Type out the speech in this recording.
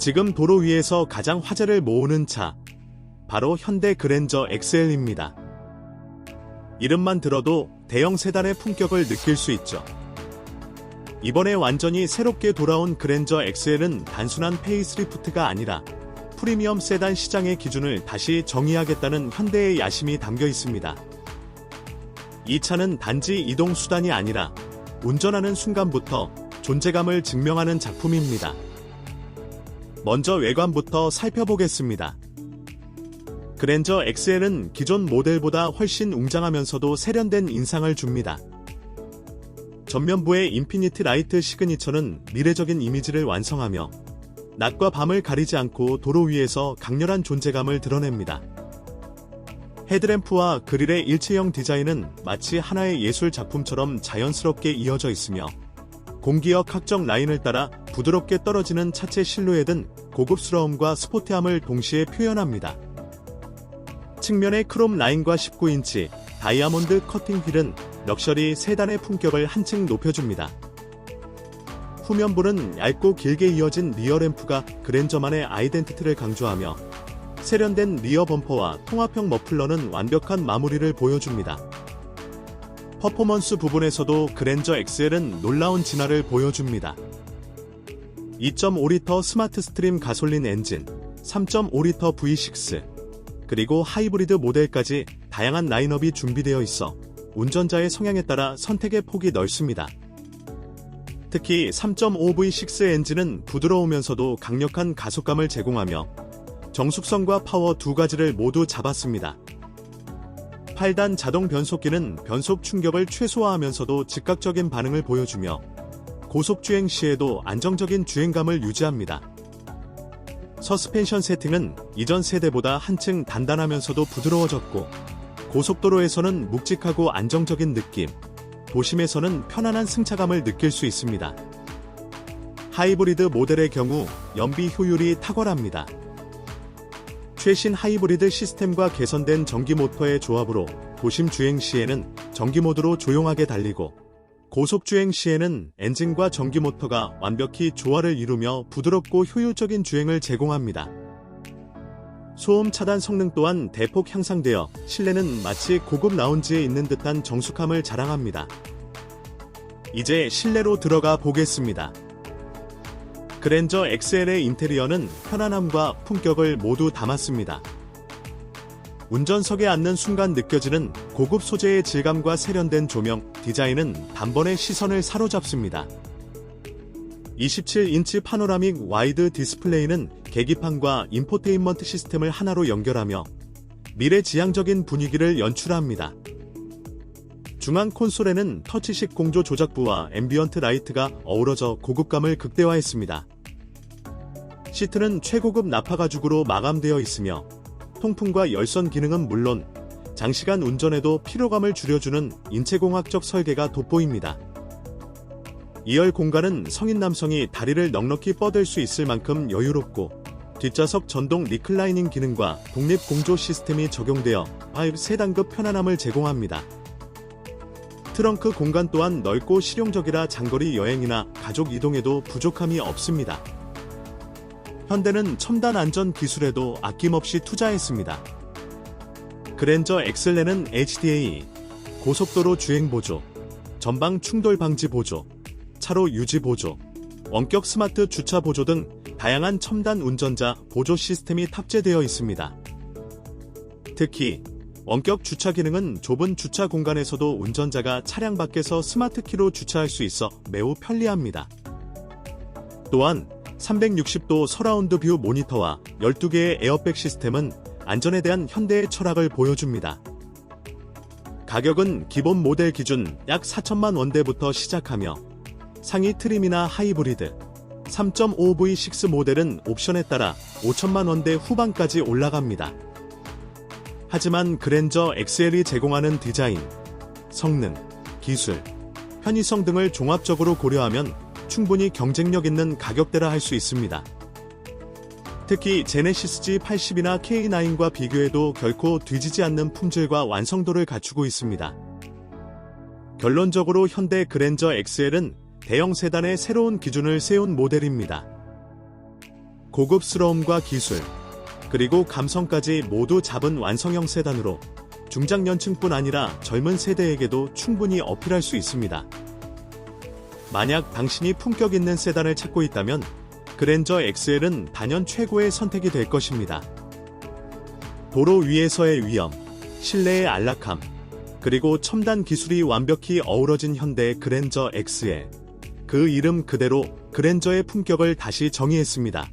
지금 도로 위에서 가장 화제를 모으는 차, 바로 현대 그랜저 XL입니다. 이름만 들어도 대형 세단의 품격을 느낄 수 있죠. 이번에 완전히 새롭게 돌아온 그랜저 XL은 단순한 페이스리프트가 아니라 프리미엄 세단 시장의 기준을 다시 정의하겠다는 현대의 야심이 담겨 있습니다. 이 차는 단지 이동 수단이 아니라 운전하는 순간부터 존재감을 증명하는 작품입니다. 먼저 외관부터 살펴보겠습니다. 그랜저 XL은 기존 모델보다 훨씬 웅장하면서도 세련된 인상을 줍니다. 전면부의 인피니트 라이트 시그니처는 미래적인 이미지를 완성하며 낮과 밤을 가리지 않고 도로 위에서 강렬한 존재감을 드러냅니다. 헤드램프와 그릴의 일체형 디자인은 마치 하나의 예술 작품처럼 자연스럽게 이어져 있으며 공기역 각적 라인을 따라 부드럽게 떨어지는 차체 실루엣은 고급스러움과 스포티함을 동시에 표현합니다. 측면의 크롬 라인과 19인치 다이아몬드 커팅 휠은 럭셔리 세단의 품격을 한층 높여줍니다. 후면부는 얇고 길게 이어진 리어 램프가 그랜저만의 아이덴티티를 강조하며 세련된 리어 범퍼와 통합형 머플러는 완벽한 마무리를 보여줍니다. 퍼포먼스 부분에서도 그랜저 XL은 놀라운 진화를 보여줍니다. 2.5리터 스마트 스트림 가솔린 엔진, 3.5리터 V6, 그리고 하이브리드 모델까지 다양한 라인업이 준비되어 있어 운전자의 성향에 따라 선택의 폭이 넓습니다. 특히 3.5V6 엔진은 부드러우면서도 강력한 가속감을 제공하며 정숙성과 파워 두 가지를 모두 잡았습니다. 8단 자동 변속기는 변속 충격을 최소화하면서도 즉각적인 반응을 보여주며 고속 주행 시에도 안정적인 주행감을 유지합니다. 서스펜션 세팅은 이전 세대보다 한층 단단하면서도 부드러워졌고 고속도로에서는 묵직하고 안정적인 느낌, 도심에서는 편안한 승차감을 느낄 수 있습니다. 하이브리드 모델의 경우 연비 효율이 탁월합니다. 최신 하이브리드 시스템과 개선된 전기 모터의 조합으로 도심 주행 시에는 전기 모드로 조용하게 달리고 고속 주행 시에는 엔진과 전기 모터가 완벽히 조화를 이루며 부드럽고 효율적인 주행을 제공합니다. 소음 차단 성능 또한 대폭 향상되어 실내는 마치 고급 라운지에 있는 듯한 정숙함을 자랑합니다. 이제 실내로 들어가 보겠습니다. 그랜저 XL의 인테리어는 편안함과 품격을 모두 담았습니다. 운전석에 앉는 순간 느껴지는 고급 소재의 질감과 세련된 조명, 디자인은 단번에 시선을 사로잡습니다. 27인치 파노라믹 와이드 디스플레이는 계기판과 인포테인먼트 시스템을 하나로 연결하며 미래지향적인 분위기를 연출합니다. 중앙 콘솔에는 터치식 공조 조작부와 앰비언트 라이트가 어우러져 고급감을 극대화했습니다. 시트는 최고급 나파 가죽으로 마감되어 있으며 통풍과 열선 기능은 물론 장시간 운전에도 피로감을 줄여주는 인체공학적 설계가 돋보입니다. 2열 공간은 성인 남성이 다리를 넉넉히 뻗을 수 있을 만큼 여유롭고 뒷좌석 전동 리클라이닝 기능과 독립 공조 시스템이 적용되어 5 세단급 편안함을 제공합니다. 트렁크 공간 또한 넓고 실용적이라 장거리 여행이나 가족 이동에도 부족함이 없습니다. 현대는 첨단 안전 기술에도 아낌없이 투자했습니다. 그랜저 엑셀레는 HDA, 고속도로 주행 보조, 전방 충돌 방지 보조, 차로 유지 보조, 원격 스마트 주차 보조 등 다양한 첨단 운전자 보조 시스템이 탑재되어 있습니다. 특히 원격 주차 기능은 좁은 주차 공간에서도 운전자가 차량 밖에서 스마트 키로 주차할 수 있어 매우 편리합니다. 또한 360도 서라운드 뷰 모니터와 12개의 에어백 시스템은 안전에 대한 현대의 철학을 보여줍니다. 가격은 기본 모델 기준 약 4천만 원대부터 시작하며 상위 트림이나 하이브리드 3.5V6 모델은 옵션에 따라 5천만 원대 후반까지 올라갑니다. 하지만 그랜저 XL이 제공하는 디자인, 성능, 기술, 편의성 등을 종합적으로 고려하면 충분히 경쟁력 있는 가격대라 할 수 있습니다. 특히 제네시스 G80이나 K9과 비교해도 결코 뒤지지 않는 품질과 완성도를 갖추고 있습니다. 결론적으로 현대 그랜저 XL은 대형 세단의 새로운 기준을 세운 모델입니다. 고급스러움과 기술, 그리고 감성까지 모두 잡은 완성형 세단으로 중장년층뿐 아니라 젊은 세대에게도 충분히 어필할 수 있습니다. 만약 당신이 품격 있는 세단을 찾고 있다면 그랜저 XL은 단연 최고의 선택이 될 것입니다. 도로 위에서의 위험, 실내의 안락함, 그리고 첨단 기술이 완벽히 어우러진 현대 그랜저 XL. 그 이름 그대로 그랜저의 품격을 다시 정의했습니다.